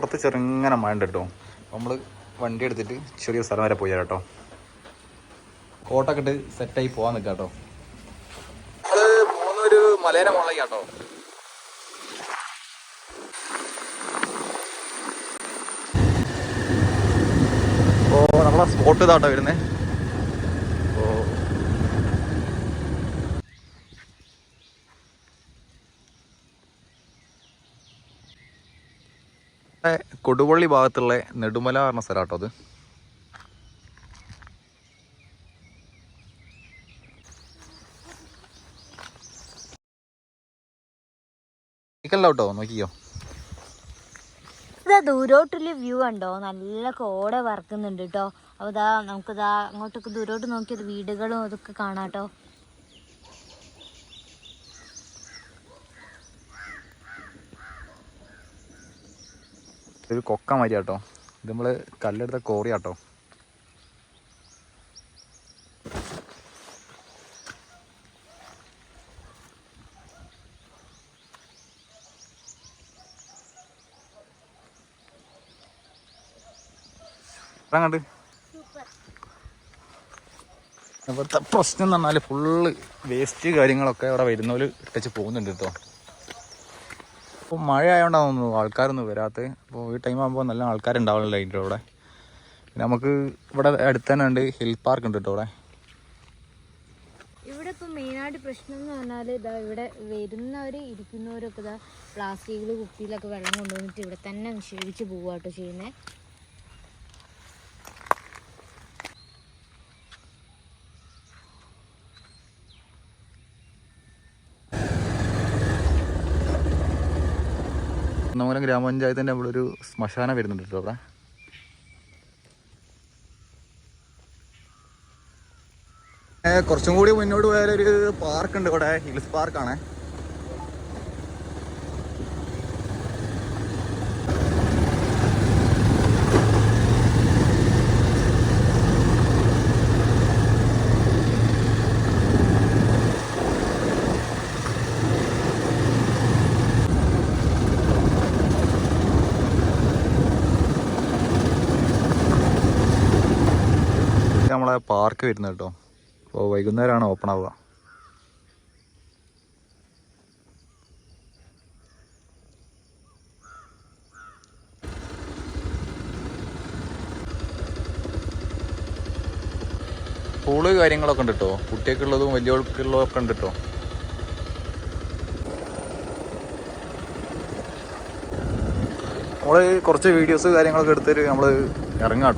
പുറത്ത് ചെറുങ്ങനെ മഴ ഉണ്ട് കേട്ടോ. നമ്മൾ വണ്ടി എടുത്തിട്ട് ചെറിയ സ്ഥലം വരെ പോയി കേട്ടോ കോട്ടൊക്കെ ഇട്ട് സെറ്റായി പോകാൻ നിൽക്കാം കേട്ടോ. നമ്മൾ മൂന്നൊരു മുകളിലേക്ക് കേട്ടോ നമ്മളെ സ്പോട്ട് ഇതാട്ടോ വരുന്നേ. കൊടുവള്ളി ഭാഗത്തുള്ള നെടുമല പറഞ്ഞ സ്ഥലമാട്ടോ അത്. കേട്ടോ നോക്കിയോ ഇതാ ദൂരോട്ടുള്ള വ്യൂ ഉണ്ടോ നല്ല കോട വറക്കുന്നുണ്ട് കേട്ടോ അപ്പോൾ ഇതാ നമുക്കിതാ അങ്ങോട്ടൊക്കെ ദൂരോട്ട് നോക്കിയത് വീടുകളും അതൊക്കെ കാണാം കേട്ടോ ഒരു കൊക്ക മാതിരി കേട്ടോ ഇത് നമ്മൾ കല്ലെടുത്ത കോറി കേട്ടോ കണ്ട് ഇവിടുത്തെ പ്രശ്നം എന്ന് പറഞ്ഞാൽ ഫുള്ള് വേസ്റ്റ് കാര്യങ്ങളൊക്കെ അവിടെ വരുന്നവര് ഇട്ടച്ച് പോകുന്നുണ്ട് കേട്ടോ അപ്പോൾ മഴ ആയതുകൊണ്ടാണ് തോന്നുന്നു ആൾക്കാരൊന്നും വരാത്തത് അപ്പോൾ ഈ ടൈം ആകുമ്പോൾ നല്ല ആൾക്കാരുണ്ടാവില്ല അതിന്റെ അവിടെ. പിന്നെ നമുക്ക് ഇവിടെ അടുത്ത് തന്നെ ഉണ്ട് ഹിൽ പാർക്ക് ഉണ്ട് കേട്ടോ ഇവിടെ ഇവിടെ ഇപ്പം മെയിനായിട്ട് പ്രശ്നം എന്ന് പറഞ്ഞാൽ ഇതാ ഇവിടെ വരുന്നവർ ഇരിക്കുന്നവരൊക്കെ ഇതാ പ്ലാസ്റ്റിക്കിൽ കുപ്പിയിലൊക്കെ വെള്ളം കൊണ്ടുവന്നിട്ട് ഇവിടെ തന്നെ നിക്ഷേപിച്ച് പോവുക കേട്ടോ ചെയ്യുന്നത് കുന്നമംഗലം ഗ്രാമപഞ്ചായത്തിന്റെ ഒരു ശ്മശാനം വരുന്നുണ്ട് കേട്ടോ അവിടെ. കുറച്ചും കൂടി മുന്നോട്ട് പോയാലൊരു പാർക്കുണ്ട് ഇവിടെ ഹിൽസ് പാർക്കാണ്. നമ്മളെ പാർക്ക് വരുന്നത് കേട്ടോ അപ്പോൾ വൈകുന്നേരമാണ് ഓപ്പൺ ആവുക. പൂൾ കാര്യങ്ങളൊക്കെ ഉണ്ട് കേട്ടോ കുട്ടിയൊക്കെയുള്ളതും വലിയവർക്കുള്ളതും ഒക്കെ ഉണ്ട് കേട്ടോ നമ്മൾ കുറച്ച് വീഡിയോസ് കാര്യങ്ങളൊക്കെ എടുത്തിട്ട് നമ്മൾ ഇറങ്ങാം